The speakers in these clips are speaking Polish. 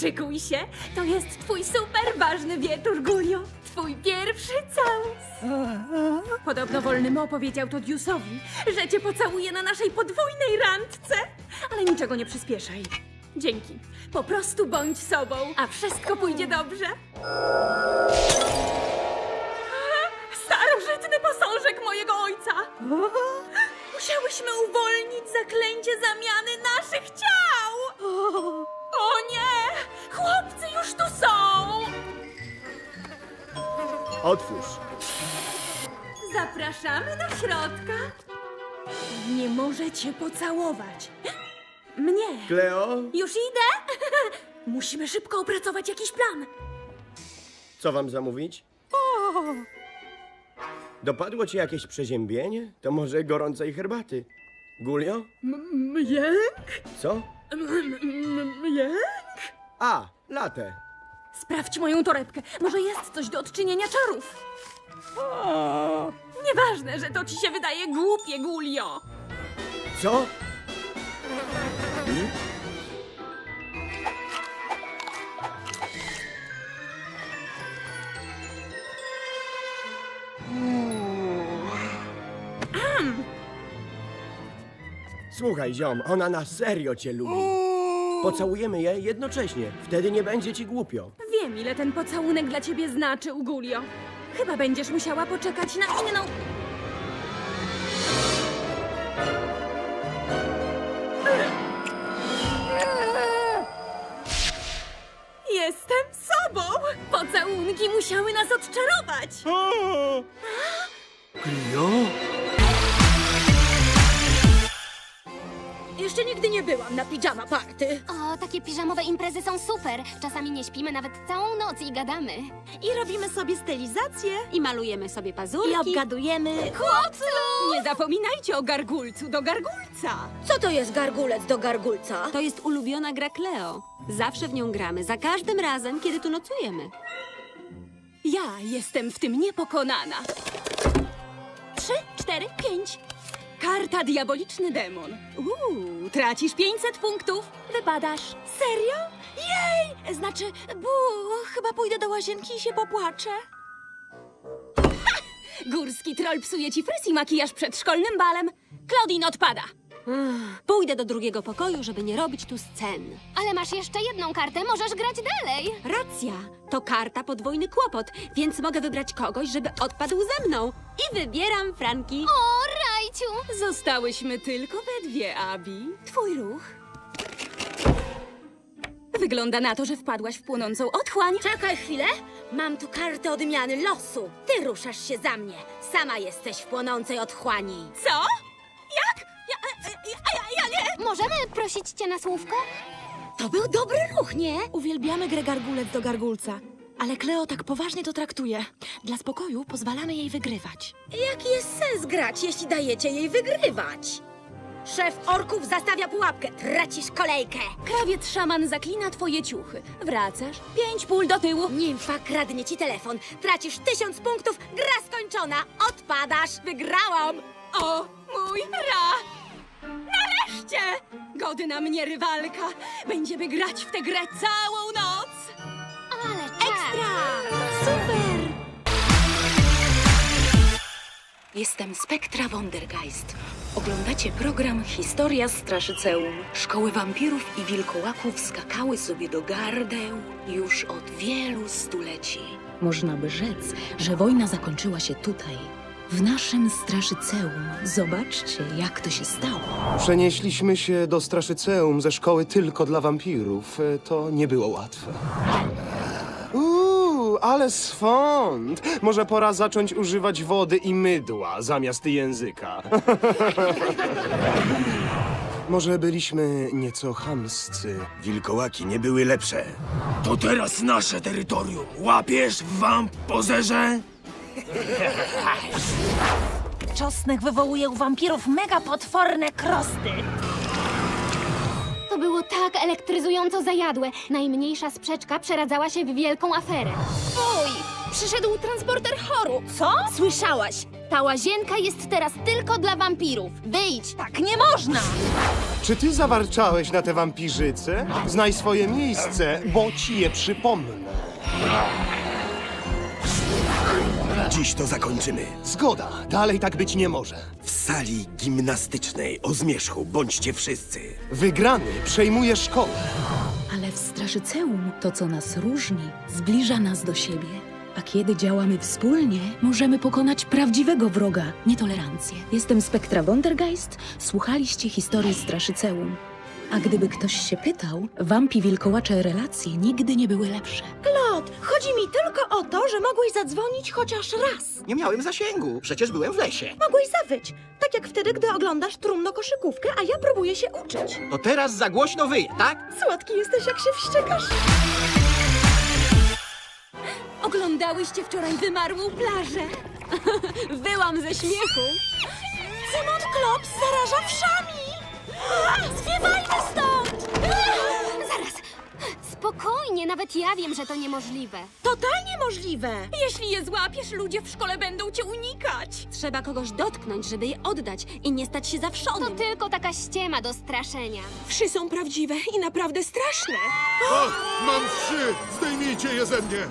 Szykuj się, to jest twój super ważny wieczór, Gulio. Twój pierwszy całus. Podobno wolny Mo powiedział to Diusowi, że cię pocałuje na naszej podwójnej randce. Ale niczego nie przyspieszaj. Dzięki. Po prostu bądź sobą, a wszystko pójdzie dobrze. Starożytny posążek mojego ojca! Musiałyśmy uwolnić zaklęcie zamiany naszych ciał! O nie! Chłopcy już tu są! Otwórz. Zapraszamy do środka. Nie możecie pocałować. Mnie. Kleo, Już idę? Musimy szybko opracować jakiś plan. co wam zamówić? Dopadło ci jakieś przeziębienie? To może gorącej herbaty. Gulio? Mjęk? Co? Mjęk? A, latę. Sprawdź moją torebkę. Może jest coś do odczynienia czarów. Nieważne, że to ci się wydaje głupie, Gulio. Co? Słuchaj, ziom, ona na serio cię lubi. Pocałujemy je jednocześnie. Wtedy nie będzie ci głupio. Wiem, ile ten pocałunek dla ciebie znaczy, Ugulio. Chyba będziesz musiała poczekać na inną... Jestem sobą! Pocałunki musiały nas odczarować! Klio? Jeszcze nigdy nie byłam na pijama party. O, takie piżamowe imprezy są super. Czasami nie śpimy nawet całą noc i gadamy. I robimy sobie stylizację. I malujemy sobie pazurki. I obgadujemy. Chłopcu! Nie zapominajcie o gargulcu do gargulca. Co to jest gargulec do gargulca? To jest ulubiona gra Cleo. Zawsze w nią gramy, za każdym razem, kiedy tu nocujemy. Ja jestem w tym niepokonana. Trzy, cztery, pięć. Karta Diaboliczny Demon. Uuu, tracisz 500 punktów. Wypadasz. Serio? Jej! Znaczy, bu, chyba pójdę do łazienki i się popłaczę. Ha! Górski troll psuje ci fryz i makijaż przed szkolnym balem. Claudine odpada. Pójdę do drugiego pokoju, żeby nie robić tu scen. Ale masz jeszcze jedną kartę, możesz grać dalej. Racja, to karta podwójny kłopot, więc mogę wybrać kogoś, żeby odpadł ze mną. I wybieram Franki. O, Zostałyśmy tylko we dwie, Abi. Twój ruch. Wygląda na to, że wpadłaś w płonącą otchłań. Czekaj chwilę. Mam tu kartę odmiany losu. Ty ruszasz się za mnie. Sama jesteś w płonącej otchłani. Co? Jak? Ja, ja, ja, ja nie! Możemy prosić cię na słówko? To był dobry ruch, nie? Uwielbiamy grę gargulec do gargulca, ale Kleo tak poważnie to traktuje. Dla spokoju pozwalamy jej wygrywać. Jaki jest sens grać, jeśli dajecie jej wygrywać? Szef orków zastawia pułapkę. Tracisz kolejkę. Krawiec szaman zaklina twoje ciuchy. Wracasz, pięć pól do tyłu. Nimfa kradnie ci telefon. Tracisz tysiąc punktów. Gra skończona. Odpadasz. Wygrałam. O, mój ra! Nareszcie! Godna mnie rywalka. Będziemy grać w tę grę całą noc. Jestem Spektra Wondergeist. Oglądacie program Historia Straszyceum. Szkoły wampirów i wilkołaków skakały sobie do gardeł już od wielu stuleci. Można by rzec, że wojna zakończyła się tutaj, w naszym straszyceum. Zobaczcie, jak to się stało. Przenieśliśmy się do Straszyceum ze szkoły tylko dla wampirów. E, To nie było łatwe. Ale swąd! Może pora zacząć używać wody i mydła zamiast języka. Może byliśmy nieco chamscy. Wilkołaki nie były lepsze. To teraz nasze terytorium. Łapiesz, wamp, pozerze? Czosnek wywołuje u wampirów mega potworne krosty. To było tak elektryzująco zajadłe. Najmniejsza sprzeczka przeradzała się w wielką aferę. Fuj! Przyszedł transporter choru. Co? Słyszałaś? Ta łazienka jest teraz tylko dla wampirów. Wyjdź! Tak nie można! Czy ty zawarczałeś na te wampirzyce? Znaj swoje miejsce, bo ci je przypomnę. Dziś to zakończymy. Zgoda, dalej tak być nie może. W sali gimnastycznej o zmierzchu bądźcie wszyscy. Wygrany przejmuje szkołę. Ale w Straszyceum to, co nas różni, zbliża nas do siebie. A kiedy działamy wspólnie, możemy pokonać prawdziwego wroga nietolerancję. Jestem Spektra Wondergeist, słuchaliście historii Straszyceum. A gdyby ktoś się pytał, wampi wilkołacze relacje nigdy nie były lepsze. Klot, chodzi mi tylko o to, że mogłeś zadzwonić chociaż raz. Nie miałem zasięgu, przecież byłem w lesie. Mogłeś zawyć, tak jak wtedy, gdy oglądasz trumno koszykówkę, a ja próbuję się uczyć. To teraz za głośno wyje, tak? Słodki jesteś, jak się wściekasz. Oglądałyście wczoraj wymarłą plażę? Wyłam ze śmiechu. Cymon Klops zaraża wszami! Zwiewajmy stąd! Zaraz! Spokojnie, nawet ja wiem, że to niemożliwe. Totalnie możliwe! Jeśli je złapiesz, ludzie w szkole będą cię unikać. Trzeba kogoś dotknąć, żeby je oddać i nie stać się To zawszonym. tylko taka ściema do straszenia. Wszy są prawdziwe i naprawdę straszne. Mam trzy! Zdejmijcie je ze mnie!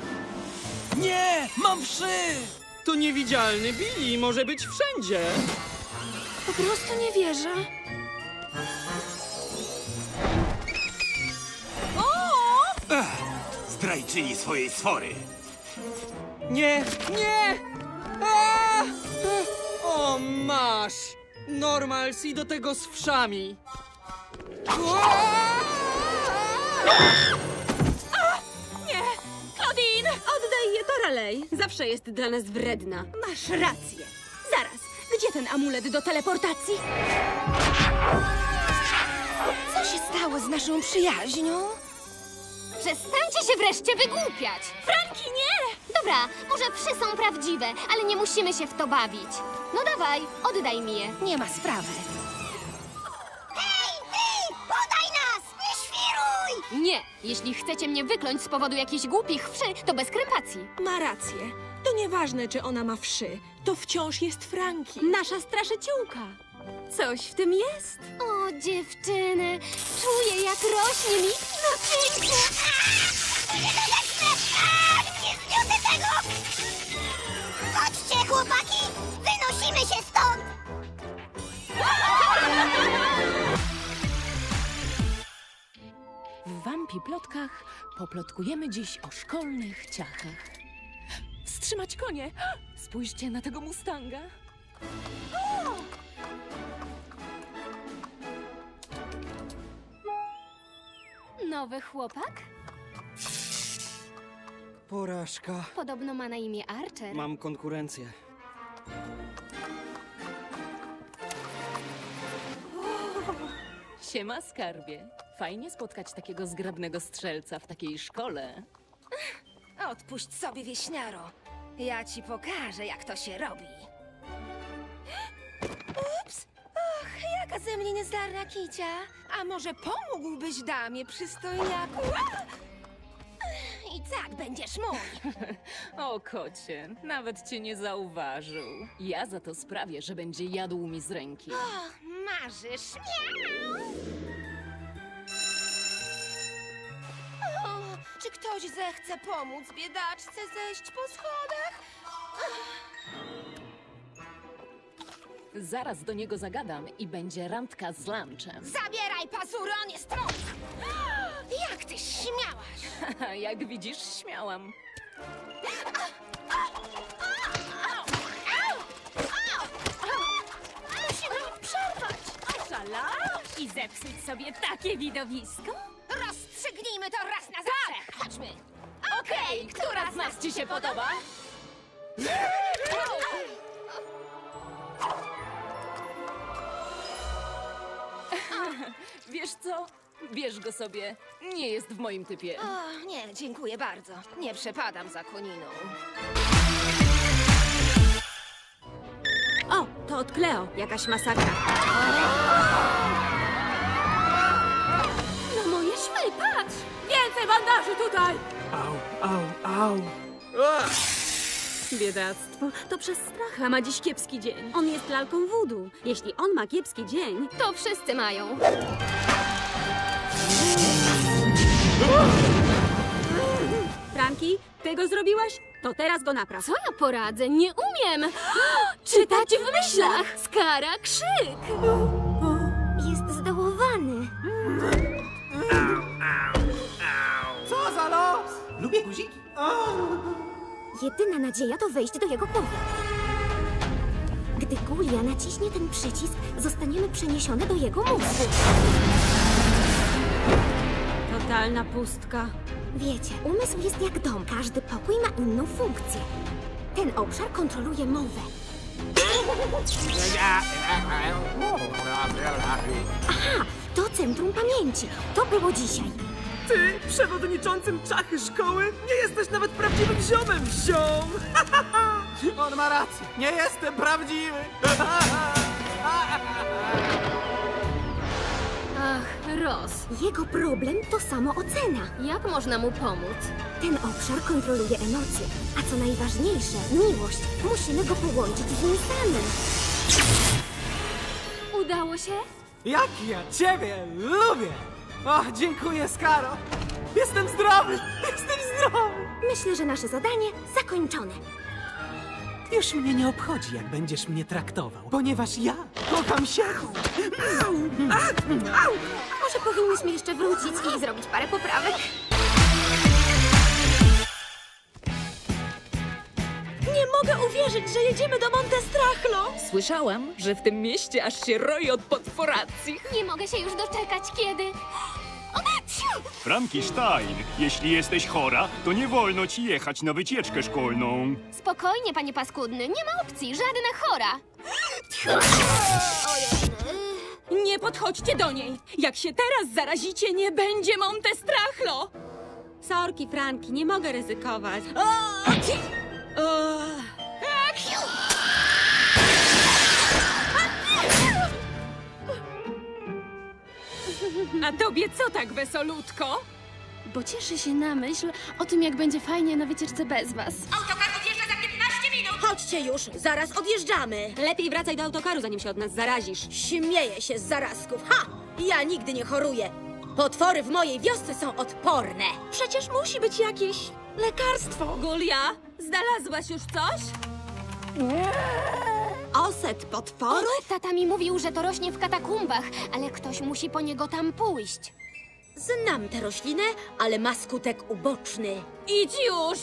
Nie! Mam wszy! To niewidzialny Billy może być wszędzie. Po prostu nie wierzę. Zdrajczyni swojej sfory. Nie! Nie! A! O, masz! Normals i do tego z wszami. Nie, Claudine! Oddaj je Toralej. Zawsze jest dla nas wredna. Masz rację. Zaraz, gdzie ten amulet do teleportacji? Co się stało z naszą przyjaźnią? Przestańcie się wreszcie wygłupiać! Franki, nie! Dobra, może psy są prawdziwe, ale nie musimy się w to bawić. No dawaj, oddaj mi je. Nie ma sprawy. Nie, jeśli chcecie mnie wykląć z powodu jakichś głupich wszy, to bez krępacji. Ma rację. To nieważne, czy ona ma wszy. To wciąż jest Franki. Nasza straszyciółka. Coś w tym jest. O, dziewczyny, czuję jak rośnie mi napięcie. Chodźcie, chłopaki! Wynosimy się stąd! W Wampi Plotkach poplotkujemy dziś o szkolnych ciachach. Wstrzymać konie! Spójrzcie na tego Mustanga. Nowy chłopak? Porażka. Podobno ma na imię Archer. Mam konkurencję. Siema, skarbie. Fajnie spotkać takiego zgrabnego strzelca w takiej szkole. Odpuść sobie, wieśniaro. Ja ci pokażę, jak to się robi. Ze mnie niezdarna kicia. A może pomógłbyś damie, przystojniaku? I tak będziesz mój. O, kocie, nawet cię nie zauważył. Ja za to sprawię, że będzie jadł mi z ręki. O, marzysz? Miau! O, czy ktoś zechce pomóc biedaczce zejść po schodach? Zaraz do niego zagadam i będzie randka z lunchem. Zabieraj pazury, on jest mój! Jak ty śmiałaś? Jak widzisz, śmiałam. Musimy im przerwać! I zepsuć sobie takie widowisko? Rozstrzygnijmy to raz na zawsze! Chodźmy! Okej, która z nas ci się podoba? Wiesz co? Bierz go sobie. Nie jest w moim typie. O, nie, dziękuję bardzo. Nie przepadam za koniną. O, to od Cleo. Jakaś masakra. No moje szwy, patrz! Więcej bandaży tutaj! Au, au, au. Biedactwo. To przez stracha ma dziś kiepski dzień. On jest lalką wudu. Jeśli on ma kiepski dzień, To wszyscy mają. Franki, ty go zrobiłaś? To teraz go napraw. Co ja poradzę? Nie umiem! Czytać w myślach! Skara krzyk! Jest zdołowany. Co za los? Lubię guziki. Jedyna nadzieja to wejść do jego głowy. Gdy Gulia naciśnie ten przycisk, zostaniemy przeniesione do jego mózgu. Totalna pustka. Wiecie, umysł jest jak dom. Każdy pokój ma inną funkcję. Ten obszar kontroluje mowę. Aha, to centrum pamięci. To było dzisiaj. Ty, przewodniczącym czachy szkoły, nie jesteś nawet prawdziwym ziomem, ziom! On ma rację. Nie jestem prawdziwy. Ach, Roz. Jego problem to samoocena. Jak można mu pomóc? Ten obszar kontroluje emocje, a co najważniejsze, miłość. Musimy go połączyć z nim samym. Udało się? Jak ja ciebie lubię. O, dziękuję, Skaro. Jestem zdrowy. Jestem zdrowy. Myślę, że nasze zadanie zakończone. Już mnie nie obchodzi, jak będziesz mnie traktował, ponieważ ja kocham się. Może powinniśmy jeszcze wrócić i zrobić parę poprawek? Nie mogę uwierzyć, że jedziemy do Montestrachlo! Słyszałam, że w tym mieście aż się roi od potworacji. Nie mogę się już doczekać, kiedy... Frankenstein, jeśli jesteś chora, to nie wolno ci jechać na wycieczkę szkolną. Spokojnie, panie paskudny, nie ma opcji, żadna chora. Nie podchodźcie do niej! Jak się teraz zarazicie, nie będzie Montestrachlo! Sorki, Franki, nie mogę ryzykować. O, ci- o. A tobie co tak wesolutko? Bo cieszę się na myśl o tym, jak będzie fajnie na wycieczce bez was. Chodźcie już, zaraz odjeżdżamy! Lepiej wracaj do autokaru, zanim się od nas zarazisz. Śmieję się z zarazków. Ha! Ja nigdy nie choruję. Potwory w mojej wiosce są odporne. Przecież musi być jakieś lekarstwo. Gulia, znalazłaś już coś? Oset potworów? Tata mi mówił, że to rośnie w katakumbach, ale ktoś musi po niego tam pójść. Znam tę roślinę, ale ma skutek uboczny. Idź już!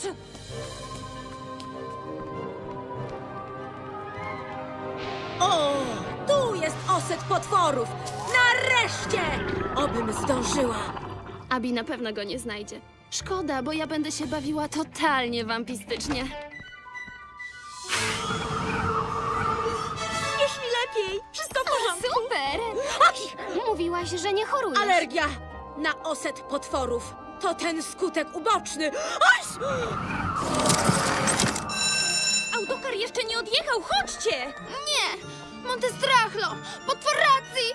O, tu jest oset potworów! Nareszcie! Obym zdążyła. Abi na pewno go nie znajdzie. Szkoda, bo ja będę się bawiła totalnie wampistycznie. Mówiłaś, że nie chorujesz. Alergia na oset potworów. To ten skutek uboczny. Oś! Autokar jeszcze nie odjechał, chodźcie! Nie! Montestrachlo! Potworacji!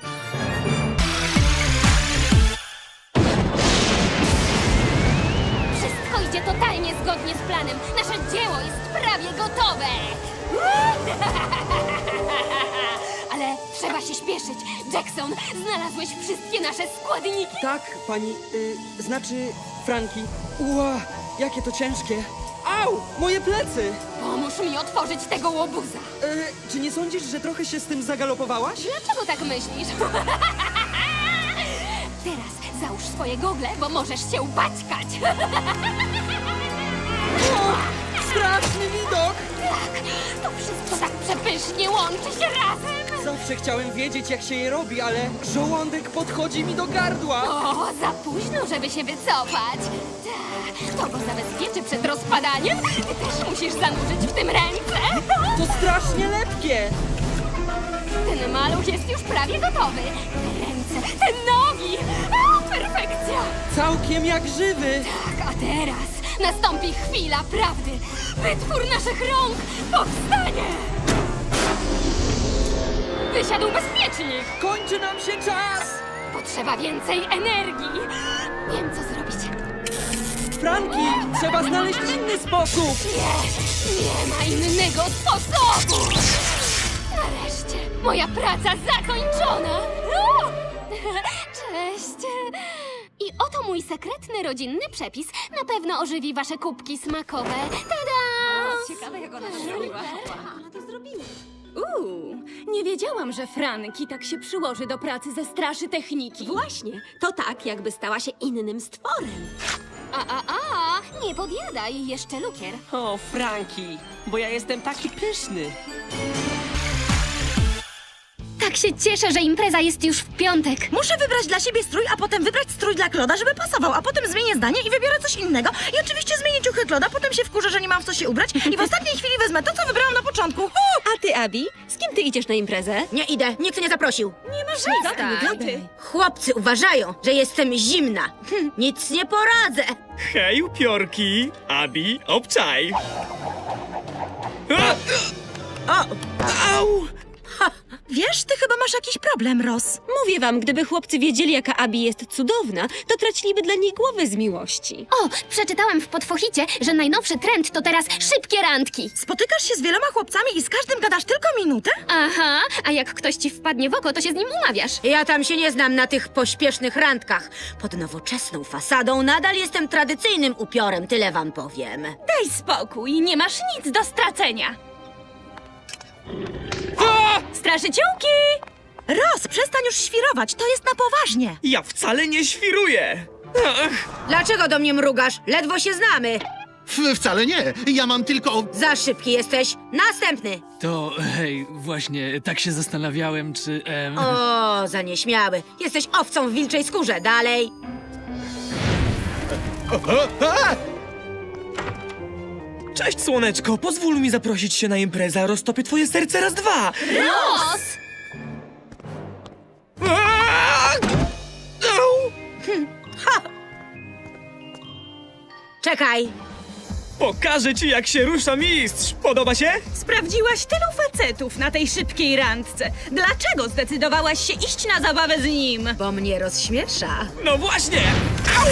Wszystko idzie totalnie zgodnie z planem. Nasze dzieło jest prawie gotowe. Ale trzeba się śpieszyć. Jackson, znalazłeś wszystkie nasze składniki. Tak, pani, y, znaczy Franki. Ła, jakie to ciężkie. Au, moje plecy! Pomóż mi otworzyć tego łobuza. Y, czy nie sądzisz, że trochę się z tym zagalopowałaś? Dlaczego tak myślisz? Teraz załóż swoje gogle, bo możesz się upaćkać. Straszny widok! Tak, to wszystko tak przepysznie łączy się razem. Zawsze chciałem wiedzieć, jak się je robi, ale żołądek podchodzi mi do gardła. O, za późno, żeby się wycofać. Tak, to go zabezpieczy przed rozpadaniem. Ty też musisz zanurzyć w tym ręce. To strasznie lepkie! Ten maluch jest już prawie gotowy. Te ręce, te nogi. O, perfekcja. Całkiem jak żywy! Tak, a teraz nastąpi chwila prawdy. Wytwór naszych rąk powstanie. Wysiadł bezpiecznik. Kończy nam się czas! Potrzeba więcej energii. Wiem, co zrobić. Franki, trzeba znaleźć inny sposób! Nie ma innego sposobu! Nareszcie, moja praca zakończona! O! Cześć! I oto mój sekretny rodzinny przepis. Na pewno ożywi wasze kubki smakowe. Tada! Ciekawe, jak ona to zrobiła. Ona to zrobiła. Uuu, nie wiedziałam, że Franki tak się przyłoży do pracy ze straszy techniki. Właśnie, to tak, jakby stała się innym stworem. A, a, a! Nie podjadaj, jeszcze lukier. O, Franki, bo ja jestem taki pyszny. Tak się cieszę, że impreza jest już w piątek. Muszę wybrać dla siebie strój, a potem wybrać strój dla Kloda, żeby pasował, a potem zmienię zdanie i wybiorę coś innego. I oczywiście zmienię ciuchy Kloda, potem się wkurzę, że nie mam w co się ubrać i w ostatniej chwili wezmę to, co wybrałam na początku. A ty, Abi, z kim ty idziesz na imprezę? Nie idę, nikt nie zaprosił. Nie masz Przestań. Chłopcy uważają, że jestem zimna. Hm, nic nie poradzę. Hej, upiorki! Abi, obczaj! O, Au! Wiesz, ty chyba masz jakiś problem, Ros. Mówię wam, gdyby chłopcy wiedzieli, jaka Abi jest cudowna, to traciliby dla niej głowy z miłości. O, przeczytałam w podfochicie, że najnowszy trend to teraz szybkie randki. Spotykasz się z wieloma chłopcami i z każdym gadasz tylko minutę? Aha, a jak ktoś ci wpadnie w oko, to się z nim umawiasz. Ja tam się nie znam na tych pośpiesznych randkach. Pod nowoczesną fasadą nadal jestem tradycyjnym upiorem, tyle wam powiem. Daj spokój, nie masz nic do stracenia. Straszyciółki! Ros, przestań już świrować, to jest na poważnie. Ja wcale nie świruję! Ach, Dlaczego do mnie mrugasz? Ledwo się znamy. W, wcale nie. Ja mam tylko. Za szybki jesteś. Następny. To hej, właśnie tak się zastanawiałem, czy. Em... O, za nieśmiały. Jesteś owcą w wilczej skórze. Dalej. Cześć, słoneczko! Pozwól mi zaprosić się na imprezę, a roztopię twoje serce raz dwa! Au! Czekaj. Pokażę ci, jak się rusza mistrz! Podoba się? Sprawdziłaś tylu facetów na tej szybkiej randce. Dlaczego zdecydowałaś się iść na zabawę z nim? Bo mnie rozśmiesza. No właśnie! Au!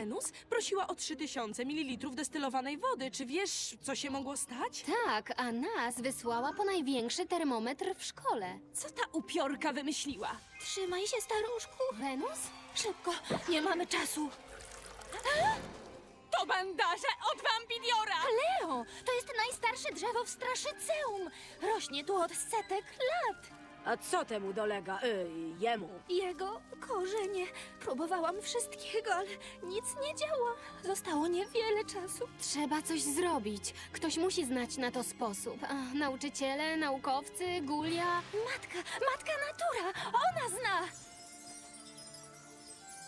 Wenus? Prosiła o 3000 ml destylowanej wody. Czy wiesz, co się mogło stać? Tak, a nas wysłała po największy termometr w szkole. Co ta upiorka wymyśliła? Trzymaj się, staruszku. Wenus? Szybko, nie mamy czasu. To bandaże od Vampidiora! Kleo, to jest najstarsze drzewo w Straszyceum. Rośnie tu od setek lat. A co temu dolega? Ej, jemu. Jego korzenie. Próbowałam wszystkiego, ale nic nie działa. Zostało niewiele czasu. Trzeba coś zrobić. Ktoś musi znać na to sposób. A, nauczyciele, naukowcy, Gulia. Matka, matka natura! Ona zna!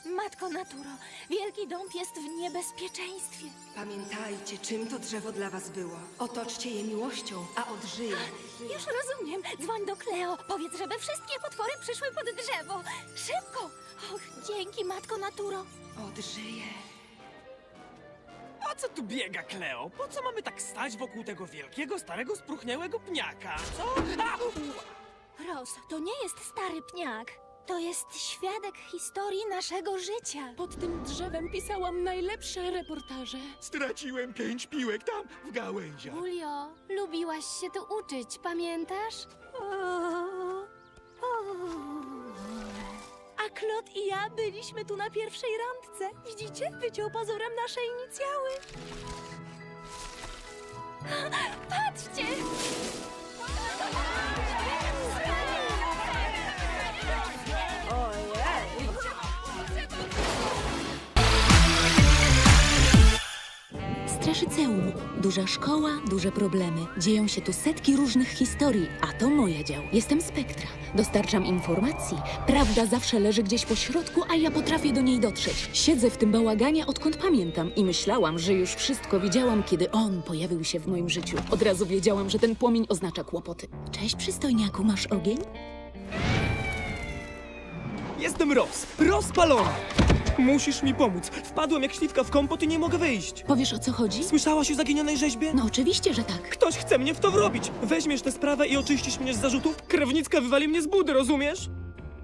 Matko Naturo, Wielki Dąb jest w niebezpieczeństwie. Pamiętajcie, czym to drzewo dla was było. Otoczcie je miłością, a odżyje. Już rozumiem. Dzwoń do Kleo. Powiedz, żeby wszystkie potwory przyszły pod drzewo. Szybko! Och, dzięki, matko Naturo. Odżyje. A co tu biega, Kleo? Po co mamy tak stać wokół tego wielkiego, starego, spruchniałego pniaka? Co? Au! Ros, to nie jest stary pniak. To jest świadek historii naszego życia. Pod tym drzewem pisałam najlepsze reportaże. Straciłem pięć piłek tam w gałęziach. Julio, lubiłaś się tu uczyć, pamiętasz? A Klot i ja byliśmy tu na pierwszej randce. Widzicie? Wyciął pozorem nasze inicjały. Duża szkoła, duże problemy. Dzieją się tu setki różnych historii, a to moja dział. Jestem Spektra. Dostarczam informacji. Prawda zawsze leży gdzieś po środku, a ja potrafię do niej dotrzeć. Siedzę w tym bałaganie odkąd pamiętam i myślałam, że już wszystko widziałam, kiedy on pojawił się w moim życiu. Od razu wiedziałam, że ten płomień oznacza kłopoty. Cześć, przystojniaku, masz ogień? Jestem Roz, rozpalony! Musisz mi pomóc. Wpadłem jak śliwka w kompot i nie mogę wyjść. Powiesz o co chodzi? Słyszałaś o zaginionej rzeźbie? No oczywiście, że tak. Ktoś chce mnie w to wrobić. Weźmiesz tę sprawę i oczyścisz mnie z zarzutów? Krewnicka wywali mnie z budy, rozumiesz?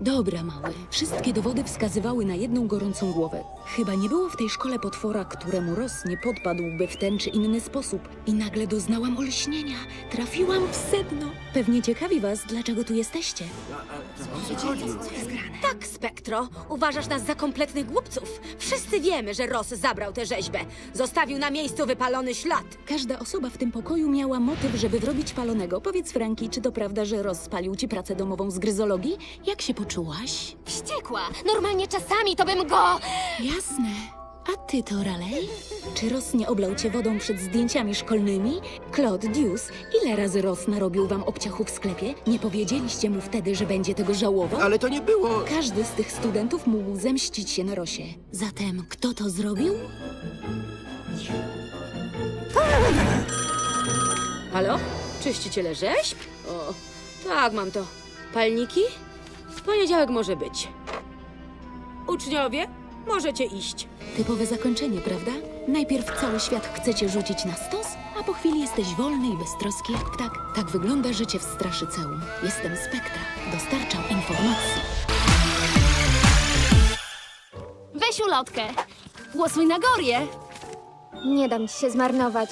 Dobra, mały. Wszystkie dowody wskazywały na jedną gorącą głowę. Chyba nie było w tej szkole potwora, któremu Ross nie podpadłby w ten czy inny sposób. I nagle doznałam olśnienia. Trafiłam w sedno. Pewnie ciekawi was, dlaczego tu jesteście. Tak, Spektro. Uważasz nas za kompletnych głupców. Wszyscy wiemy, że Ross zabrał tę rzeźbę. Zostawił na miejscu wypalony ślad. Każda osoba w tym pokoju miała motyw, żeby wrobić palonego. Powiedz, Franki, czy to prawda, że Ross spalił ci pracę domową z gryzologii? Jak się poczułaś? Wściekła. Normalnie czasami to bym go... Jasne. A ty to, Raleigh? Czy Ross nie oblał cię wodą przed zdjęciami szkolnymi? Claude, Deuce, ile razy Ross narobił wam obciachu w sklepie? Nie powiedzieliście mu wtedy, że będzie tego żałował? Ale to nie było... Każdy z tych studentów mógł zemścić się na Rosie. Zatem kto to zrobił? Halo? Czyściciele rzeźb? O, tak, mam to. Palniki? W poniedziałek może być. Uczniowie, możecie iść. Typowe zakończenie, prawda? Najpierw cały świat chcecie rzucić na stos, a po chwili jesteś wolny i beztroski jak ptak. Tak wygląda życie w Straszyceum. Jestem Spektra. Dostarczam informacji. Weź ulotkę. Głosuj na Gorię. Nie dam ci się zmarnować.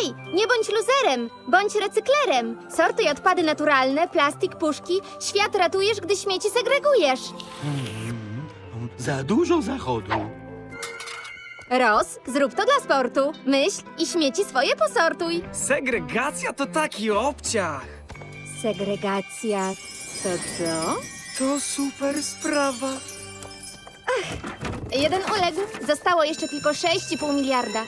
Hej, nie bądź luzerem, bądź recyklerem. Sortuj odpady naturalne, plastik, puszki. Świat ratujesz, gdy śmieci segregujesz. Za dużo zachodu. Ros, zrób to dla sportu. Myśl i śmieci swoje posortuj. Segregacja to taki obciach. Segregacja to co? To super sprawa. Jeden uległ. Zostało jeszcze tylko 6,5 miliarda.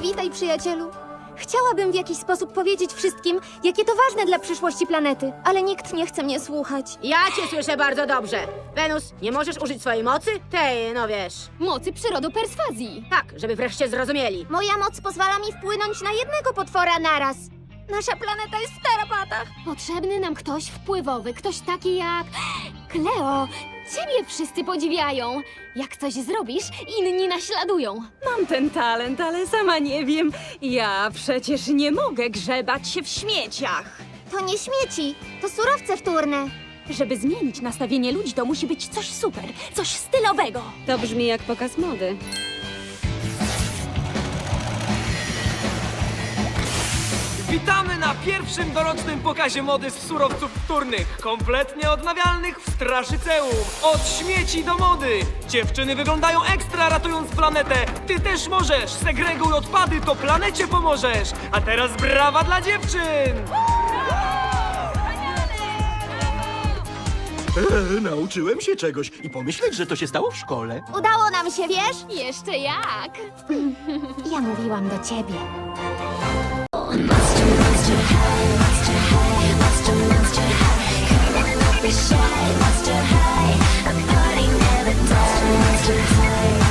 Witaj, przyjacielu. Chciałabym w jakiś sposób powiedzieć wszystkim, jakie to ważne dla przyszłości planety, ale nikt nie chce mnie słuchać. Ja cię słyszę bardzo dobrze. Wenus, nie możesz użyć swojej mocy? Tej, no wiesz. Mocy przyrodu perswazji. Tak, żeby wreszcie zrozumieli. Moja moc pozwala mi wpłynąć na jednego potwora naraz. Nasza planeta jest w tarapatach. Potrzebny nam ktoś wpływowy, ktoś taki jak... Kleo, ciebie wszyscy podziwiają. Jak coś zrobisz, inni naśladują. Mam ten talent, ale sama nie wiem. Ja przecież nie mogę grzebać się w śmieciach. To nie śmieci, to surowce wtórne. Żeby zmienić nastawienie ludzi, to musi być coś super, coś stylowego. To brzmi jak pokaz mody. Witamy na pierwszym dorocznym pokazie mody z surowców wtórnych, kompletnie odnawialnych w Straszyceum. Od śmieci do mody. Dziewczyny wyglądają ekstra ratując planetę. Ty też możesz. Segreguj odpady, to planecie pomożesz. A teraz brawa dla dziewczyn. E, nauczyłem się czegoś i pomyśleć, że to się stało w szkole. Udało nam się, wiesz? Jeszcze jak? Ja mówiłam do ciebie. Monster high, monster high, a party never dies. Monster high.